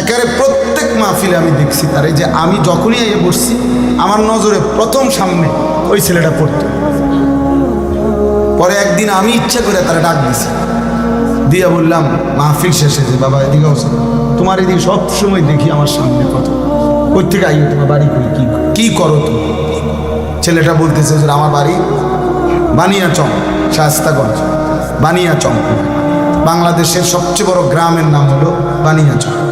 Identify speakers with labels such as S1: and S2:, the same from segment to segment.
S1: একেবারে প্রত্যেক মাহফিলে আমি দেখছি তার। এই যে আমি যখনই এই বসছি, আমার নজরে প্রথম সামনে ওই ছেলেটা পড়তো। পরে একদিন আমি ইচ্ছা করে তারা ডাক দিছি। দিয়া বললাম, মাহফিল শেষে যে বাবা এদিকে তোমার এদিকে সব সময় দেখি আমার সামনে কোথ। থেকে আইও, তোমার বাড়ি কই, কি কী করো তুমি? ছেলেটা বলতেছে যে আমার বাড়ি বানিয়াচং, শাস্তাগঞ্জ, বানিয়াচং। বাংলাদেশের সবচেয়ে বড় গ্রামের নাম হলো বানিয়াচং।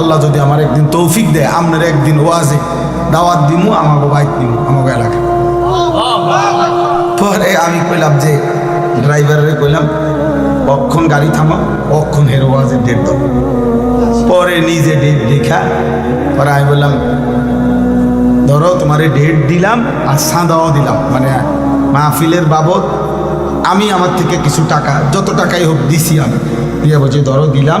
S1: আল্লাহ যদি আমার একদিন তৌফিক দেয়, আপনার একদিন ওয়াজে দাওয়াত দিমু, আমাকে বাইক দিমু, আমাকে এলাকায়। পরে আমি কইলাম যে, ড্রাইভারের কইলাম, অক্ষণ গাড়ি থামা, অক্ষণ হের ওয়াজের ডেট দাও। পরে নিজে ডেট দেখা, পরে আমি বললাম, ধরো তোমারে ডেট দিলাম আর সাঁদাও দিলাম মানে মাহফিলের বাবদ আমি আমার থেকে কিছু টাকা, যত টাকাই হোক দিছি আমি। দিয়ে বলছি, ধরো দিলাম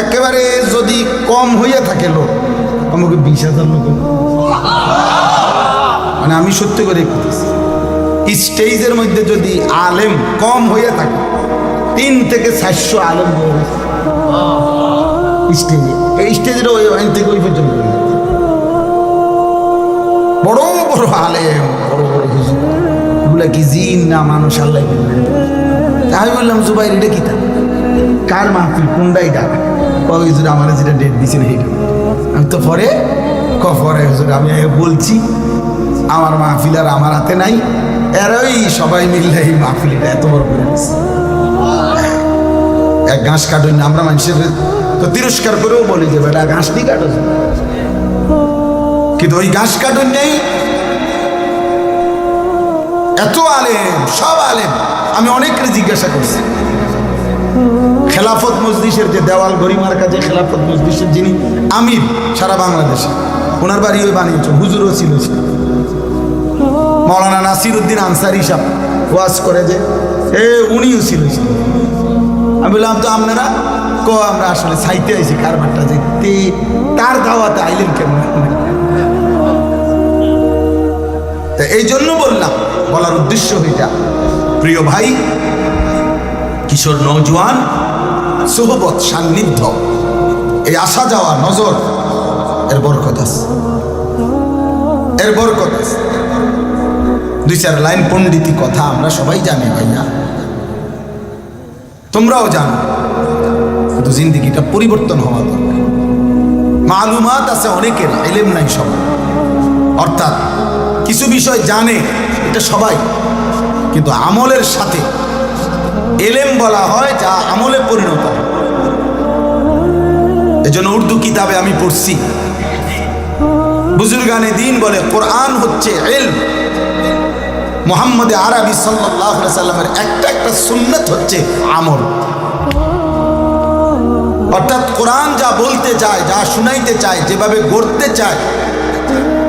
S1: একেবারে যদি কম হইয়া থাকে লোক, আমাকে বিশ হাজার লোক মানে আমি সত্যি করে বলতেছি। স্টেজের মধ্যে যদি আলেম কম হইয়া থাকে, তিন থেকে চারশো আলেম স্টেজে, এই স্টেজের ওই ওই থেকে পর্যন্ত বড় বড় আলেম, বড় বড় হুজুর। এগুলা কি জিন না মানুষ? আল্লাহ তা আমি বললাম জুবাই এটা কি তা? কার মাহফিল? কোনটা এটা কবে হুজুর আমার যেটা ডেট দিয়েছেন সেইটা আমি তো পরে ক পরে হুজুর, আমি বলছি, আমার মাহফিল আর আমার হাতে নাই, এরাই সবাই মিললে এই মাহফিলটা এত বড় করে এক ঘাস কাটুন, আমরা মানুষের তো তিরস্কার করেও বলি যে, বেটা, ঘাস দিয়ে কাটো কিন্তু ওই ঘাস কাটুন নেই। এত আলেম, সব আলেম। আমি অনেককে জিজ্ঞাসা করছি খেলাফত মজলিসের যে দেওয়াল গরিমার কাছে খেলাফত মজলিসের যিনি আমির সারা বাংলাদেশে, ওনার বাড়ি ওই বানিয়েছে, হুজুরও ছিল। মৌলানা নাসির উদ্দিন আনসারি সাহ ওয়াজ করে যে, এ, উনিও ছিল আমি বললাম, তো আপনারা? ক, আমরা আসলে সাইতে আইছি কারবারটা যে তার দাওয়াতে আইলেন কেমন? তা এই জন্য বললাম, বলার উদ্দেশ্য এটা প্রিয় ভাই, কিশোর নৌজওয়ান সোহবত সান্নিধ্য। এই আসা যাওয়া নজর এর বরকত আছে। এর বরকত আছে। দুই চার লাইন পণ্ডিতি কথা আমরা সবাই জানি ভাইয়া। তোমরাও জানো, কিন্তু জিন্দিগিটা পরিবর্তন হওয়া দরকার। মালুমাত আছে অনেকের, এলেম নাই সবার। অর্থাৎ কিছু বিষয় জানে, এটা সবাই। কিন্তু আমলের সাথে এলেম বলা হয় যা আমলে পরিণত হয়। এজন্য উর্দু কিতাবে আমি পড়ছি। বুজুর্গানে দিন বলে কোরআন হচ্ছে এল মোহাম্মদ আরবি সাল্লাহ সাল্লামের একটা একটা সুন্নত হচ্ছে আমল। অর্থাৎ কোরআন যা বলতে চায়, যা শুনাইতে চায়, যেভাবে গড়তে চায়,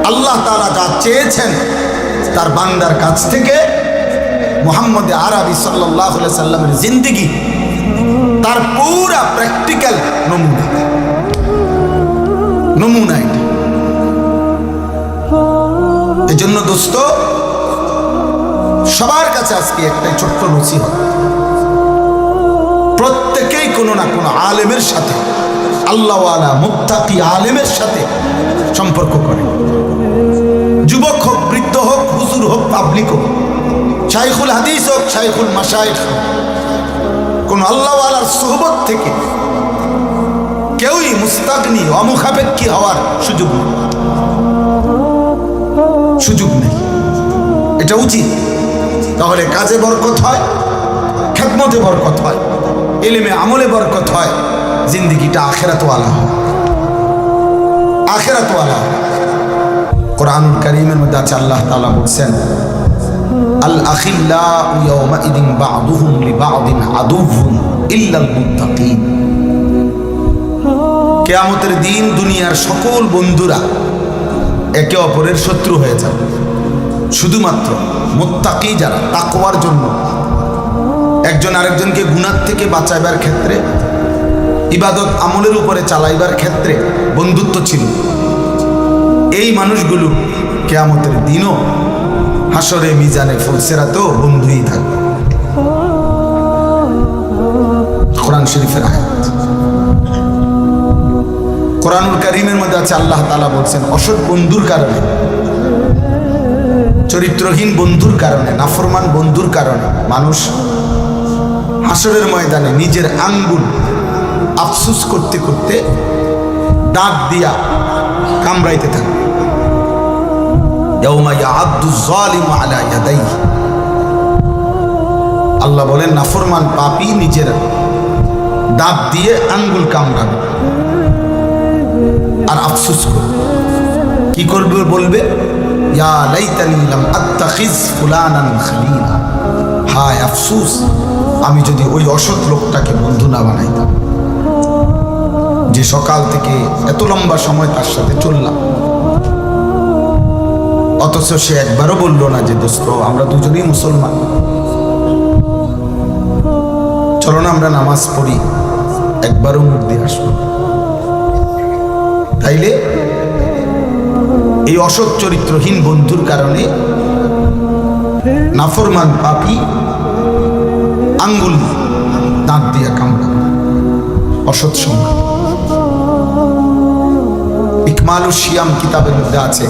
S1: আল্লাহ তারা যা চেয়েছেন, তার বান্দার কাছ থেকে মোহাম্মদ আরবি সাল্লাহ সাল্লামের জিন্দিগি, তার পুরা প্র্যাকটিক্যাল নমুনা। নমুনা এটা এজন্য দোস্ত, সবার কাছে আজকে একটাই ছোট্ট নসিহত। প্রত্যেকেই কোনো না কোনো আলেমের সাথে, আল্লাহওয়ালা মুক্তাকি আলেমের সাথে সম্পর্ক করে। যুবক হোক, বৃদ্ধ হোক, হুজুর হোক, পাবলিক হোক, শাইখুল হাদিস হোক, শাইখুল মাসাইখ হোক, কোন আল্লাহওয়ালার সোহবত থেকে কেউই মুস্তাগনি অমুখাপেক্ষী হওয়ার সুযোগ নেই। সুযোগ নেই। এটা উচিত। তাহলে কাজে বরকত হয়, খেদমতে বরকত হয়, এলেমে আমলে বরকত হয়, জিন্দিগিটা আখেরাতওয়ালা হয়। আখেরাতওয়ালা কোরআনুল করিমের মধ্যে আছে আল্লাহ তাআলা বলছেন, আল আখিল্লা ইয়াউমাইদিন বা'দুহুম লিবা'দিন আদুউন ইল্লাল মুত্তাকিন। কেয়ামতের দিন দুনিয়ার সকল বন্ধুরা একে অপরের শত্রু হয়ে যাবে। শুধুমাত্র মোত্তাকি যারা, তাকওয়ার জন্য। একজন আরেকজনকে গুণার থেকে বাঁচাইবার ক্ষেত্রে, ইবাদত আমলের উপরে চালাইবার ক্ষেত্রে বন্ধুত্ব ছিল। এই মানুষগুলো কেয়ামতের দিনও হাসরে মিজানে, ফুলসেরাতেও বন্ধুই থাকবে। কোরআন শরীফের আয়াত। কোরআনুল করিমের মধ্যে আছে, আল্লাহ তালা বলছেন, অসৎ বন্ধুর কারণে, চরিত্রহীন বন্ধুর কারণে, নাফরমান বন্ধুর কারণে মানুষ হাসরের ময়দানে নিজের আঙ্গুল আফসুস করতে করতে দাঁত দিয়া কামড়াইতে থাকে। আল্লাহ বলেন, নাফরমান পাপী নিজের দাঁত দিয়ে আঙ্গুল কামড়াবে। আর আফসুস করবে কি করবে বলবে? হায় আফসোস, আমি যদি ওই অসৎ লোকটাকে বন্ধু না বানাইতাম, যে সকাল থেকে এত লম্বা সময় তার সাথে চললাম। অথচ সে একবারও বলল না যে, দোস্ত, আমরা দুজনেই মুসলমান। চলো না আমরা নামাজ পড়ি, একবারও মুখ দিয়ে আসব তাইলে এই অসৎ চরিত্রহীন বন্ধুর কারণে নাফরমান পাপি আঙ্গুল দাঁত দিয়া কামড়া অসৎ সংখ্যা ইকমালু শিয়াম কিতাবের মধ্যে আছে।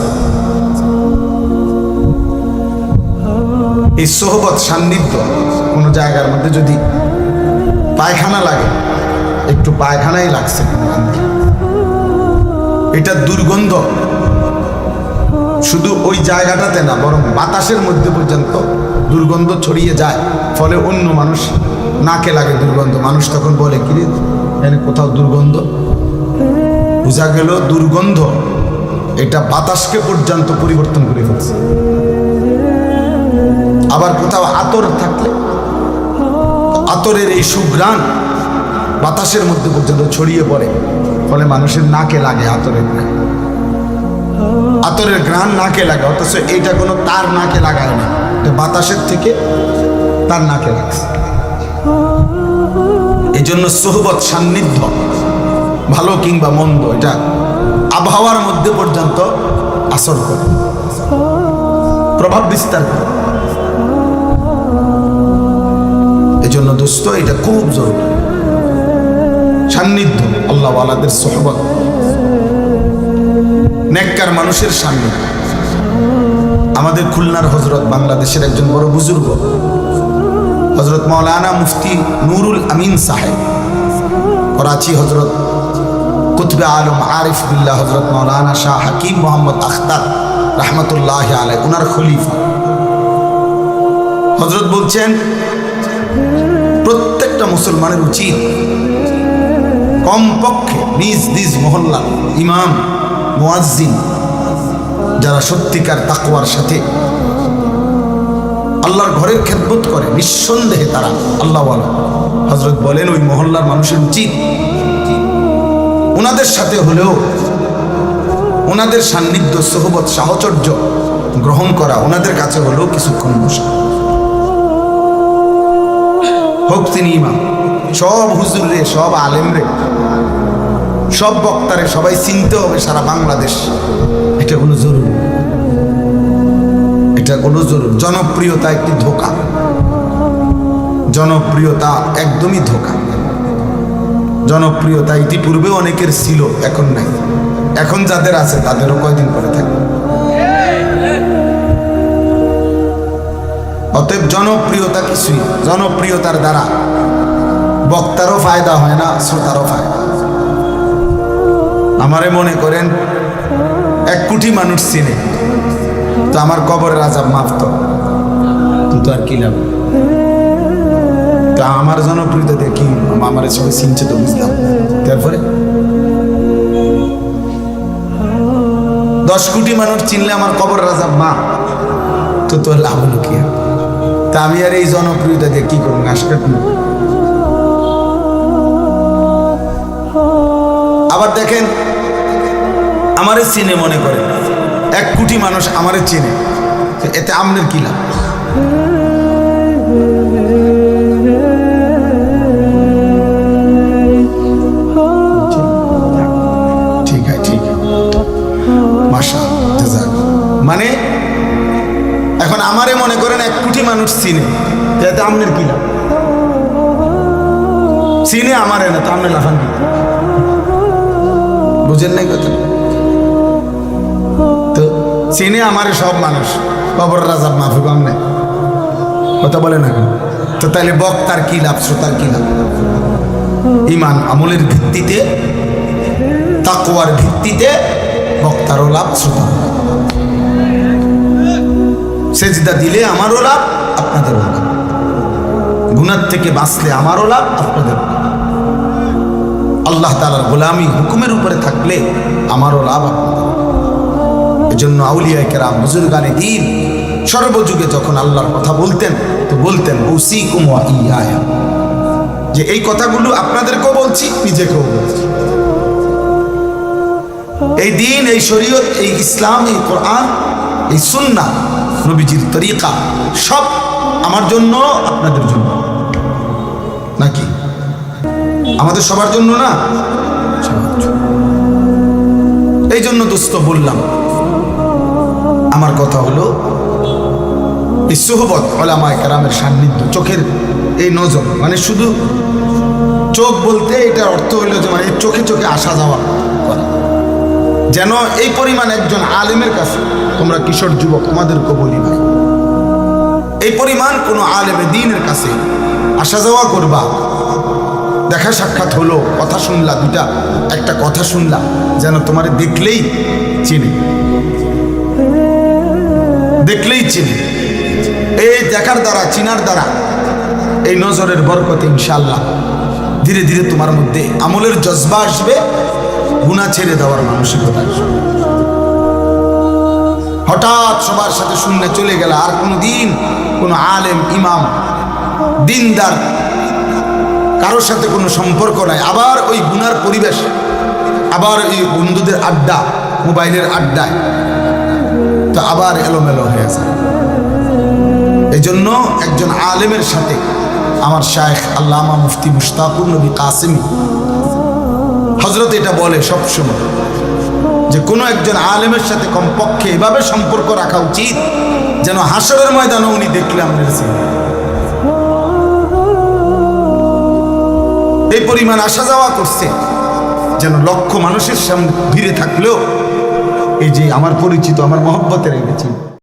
S1: এই সোহবত সান্নিধ্য কোনো জায়গার মধ্যে যদি পায়খানা লাগে, একটু পায়খানাই লাগছে এটা দুর্গন্ধ। শুধু ওই জায়গাটাতে না, বরং বাতাসের মধ্যে পর্যন্ত দুর্গন্ধ ছড়িয়ে যায়। ফলে অন্য মানুষ নাকে লাগে দুর্গন্ধ। মানুষ তখন বলে কিরে এখানে কোথাও দুর্গন্ধ? বোঝা গেল, দুর্গন্ধ এটা বাতাসকে পর্যন্ত পরিবর্তন করে ফেলছে। আবার কোথাও আতর থাকলে, আতরের এই সুগ্রাণ বাতাসের মধ্যে পর্যন্ত ছড়িয়ে পড়ে। ফলে মানুষের নাকে লাগে আতরের আতরের ঘ্রাণ নাকে লাগে, অথচ এইটা কোনো তার নাকে লাগায় না। বাতাসের থেকে তার নাকে লাগছে। এই জন্য সোহবত সান্নিধ্য, ভালো কিংবা মন্দ, এটা আবহাওয়ার মধ্যে পর্যন্ত আসর করে। প্রভাব বিস্তার করে। এজন্য দোস্ত, এটা খুব জরুরি। সান্নিধ্য আল্লাহওয়ালাদের সোহবত। নেককার মানুষের সান্নিধ্য আমাদের খুলনার হজরত বাংলাদেশের একজন বড় বুজুর্গ। হজরত মৌলানা মুফতি নুরুল আমিন সাহেব। করাচি হজরত কুতবে আলম আরিফ বিল্লাহ হজরত মৌলানা শাহ হাকিম মোহাম্মদ আখতার রহমতুল্লাহ আলাই উনার খলিফা। হজরত বলছেন, প্রত্যেকটা মুসলমানের উচিত কমপক্ষে নিজ নিজ মহল্লা ইমাম, মুয়াজ্জিন, যারা সত্যিকার তাকওয়ার সাথে আল্লাহর ঘরের খেদমত করে, নিঃসন্দেহে তারা আল্লাহ হজরত বলেন, ওই মহল্লার মানুষের উচিত। ওনাদের সাথে হলেও ওনাদের সান্নিধ্য, সহবত, সাহচর্য গ্রহণ করা ওনাদের কাছে হলেও কিছুক্ষণ বসা। হোক তিনি ইমাম। সব হুজুর রে, সব আলেম রে। সব বক্তারে সবাই চিনতে হবে সারা বাংলাদেশ। এটা কোনো জরুরি। এটা কোনো জরুর। জনপ্রিয়তা একটি ধোকা। জনপ্রিয়তা একদমই ধোকা। জনপ্রিয়তা ইতিপূর্বে অনেকের ছিল, এখন নাই। এখন যাদের আছে, তাদেরও কয়দিন পরে থাকবে। অতএব জনপ্রিয়তা কিছুই, জনপ্রিয়তার দ্বারা বক্তারও ফায়দা হয় না, শ্রোতারও ফায়দা আমারে মনে করেন, এক কোটি মানুষ চিনে তো আমার কবরের আজাব মাফ তো। কিন্তু আর কি লাভ? তা আমার জনপ্রিয়তা কি আমার সবাই চিনছে তো, বুঝলাম। তারপরে? দশ কোটি মানুষ চিনলে আমার কবর রাজা মা তো তোর লাভ কি? তা আমি আর এই জনপ্রিয়তা দিয়ে কি করব? ঘাস আবার দেখেন, আমারে চিনে মনে করে। এক কোটি মানুষ আমারে চিনে। এতে আমনের কি লাভ? ঠিক ঠিক মাসা মানে এখন আমারে মনে করেন এক কোটি মানুষ চিনে। এতে আমনের কি লাভ? চিনে আমারে না, তো আমনে লাফান কি বুঝেন নাই কথা। তো চিনে আমারে সব মানুষ কবর রাজাব মাফি আমনে কথা বলে না তো তাহলে বক্তার কি লাভ, শ্রোতার কি লাভ? ইমান আমলের ভিত্তিতে তাকুয়ার ভিত্তিতে বক্তারও লাভ লাভ। সেজদা দিলে আমারও লাভ, আপনাদেরও লাভ। গুণার থেকে বাঁচলে আমারও লাভ, আপনাদেরও লাভ। আল্লাহ তালার গোলামি হুকুমের উপরে থাকলে আমারও লাভ আপনাদের এজন্য আউলিয়া কেরাম, বুজুর্গানে দিন, সর্বযুগে যখন আল্লাহর কথা বলতেন, তো বলতেন ওসি কুমা ইয়া যে এই কথাগুলো আপনাদেরকেও বলছি, নিজেকেও বলছি। এই দিন, এই শরীয়ত, এই ইসলাম, এই কোরআন, এই সুন্না নবীজির তরিকা, সব আমার জন্য, আপনাদের জন্য। আমাদের সবার জন্য না? এই জন্য দোস্ত বললাম, আমার কথা হলো, এই সোহবত ওলামায় কারামের সান্নিধ্য, চোখের এই নজর মানে শুধু চোখ বলতে এটার অর্থ হইল যে মানে চোখে চোখে আসা যাওয়া যেন এই পরিমাণ একজন আলেমের কাছে তোমরা কিশোর যুবক তোমাদেরকে বলি ভাই। এই পরিমাণ কোনো আলেমে দিনের কাছে আসা যাওয়া করবা দেখা সাক্ষাৎ হলো, কথা শুনলা দুটা একটা কথা শুনলা, যেন তোমার দেখলেই চিনি। দেখলেই চিনে। এই দেখার দ্বারা, চিনার দ্বারা, এই নজরের বরকতে ইনশাল্লাহ ধীরে ধীরে তোমার মধ্যে আমলের জজবা আসবে গুণা ছেড়ে দেওয়ার মানসিকতা আসবে। হঠাৎ সবার সাথে শূন্য চলে গেল আর কোনো দিন কোনো আলেম, ইমাম, দিনদার কারোর সাথে কোনো সম্পর্ক নাই। আবার ওই গুনার পরিবেশ, আবার ওই বন্ধুদের আড্ডা, মোবাইলের আড্ডায়, তো আবার এলোমেলো হয়ে যায়। এই জন্য একজন আলেমের সাথে আমার শায়েখ আল্লামা মুফতি মুশতাকুর নবী কাসিমি হজরত এটা বলে সবসময় যে কোনো একজন আলেমের সাথে কমপক্ষে এভাবে সম্পর্ক রাখা উচিত যেন হাসরের ময়দানে উনি দেখলে আমাদের এই পরিমাণ আসা যাওয়া করছে, যেন লক্ষ মানুষের সামনে ভিড়ে থাকলেও এই যে আমার পরিচিত, আমার মহব্বতের এনেছি